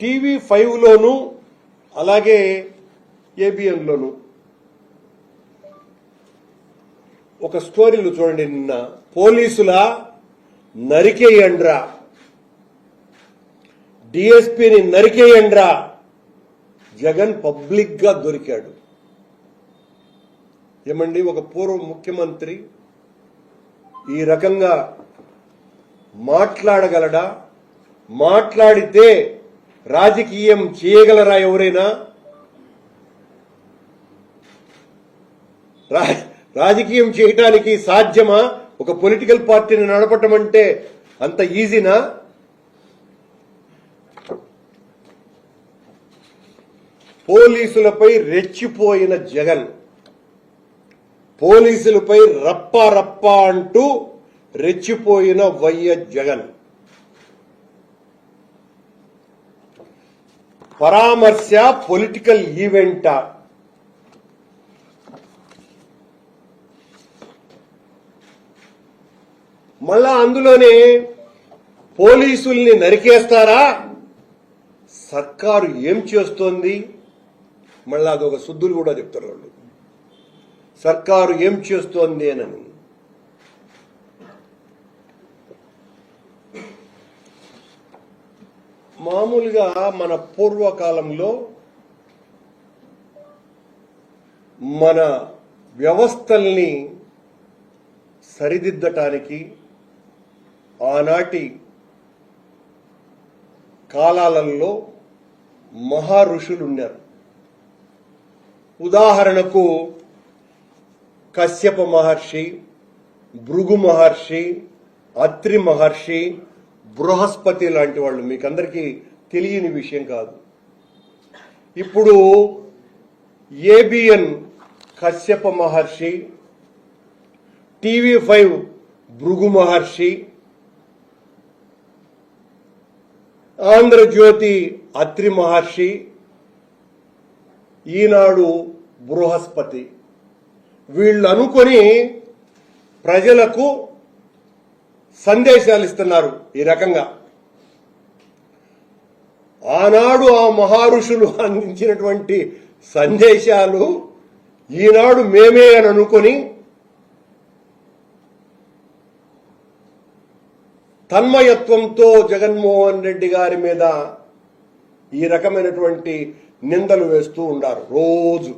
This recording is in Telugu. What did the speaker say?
టీవీ ఫైవ్లోను అలాగే ఏబిఎన్లోను. ఒక స్టోరీలు చూడండి నిన్న. పోలీసుల నరికేయండ్రా. డిఎస్పీని నరికేయండ్రా. జగన్ పబ్లిక్గా దొరికాడు. ఏమండి ఒక పూర్వ ముఖ్యమంత్రి ఈ రకంగా మాట్లాడగలడా? మాట్లాడితే రాజకీయం చేయగలరా ఎవరైనా? రా- రాజకీయం చేయటానికి సాధ్యమా? ఒక పొలిటికల్ పార్టీని నడపటం అంటే అంత ఈజీనా? పోలీసులపై రెచ్చిపోయిన జగన్. పోలీసులపై రప్ప రప్ప అంటూ రెచ్చిపోయిన వైఎస్ జగన్. పరామర్శ పొలిటికల్ ఈవెంటా. మళ్ళా అందులోనే పోలీసుల్ని నరికేస్తారా? సర్కారు ఏం చేస్తోంది? మళ్ళా అదొక శుద్ధులు కూడా చెప్తారు వాళ్ళు. సర్కారు ఏం చేస్తోంది అని మామూలుగా మన పూర్వకాలంలో మన వ్యవస్థల్ని సరిదిద్దటానికి ఆనాటి కాలాలలో మహా ఋషులు ఉన్నారు ఉదాహరణకు కశ్యప మహర్షి భృగు మహర్షి అత్రి మహర్షి బృహస్పతి లాంటి వాళ్ళు మీకు అందరికీ తెలియని విషయం కాదు. ఇప్పుడు ABN Kashyapa Maharshi TV five Bhrigu Maharshi Andhrajyothy Atri Maharshi Eenadu Brihaspati. వీళ్ళు అనుకొని ప్రజలకు సందేశాలు ఇస్తున్నారు ఈ రకంగా. ఆనాడు ఆ మహారుషులు అందించినటువంటి సందేశాలు ఈనాడు మేమే అని అనుకొని తన్మయత్వంతో జగన్మోహన్ రెడ్డి గారి మీద ఈ రకమైనటువంటి నిందలు వేస్తూ ఉండారు రోజు.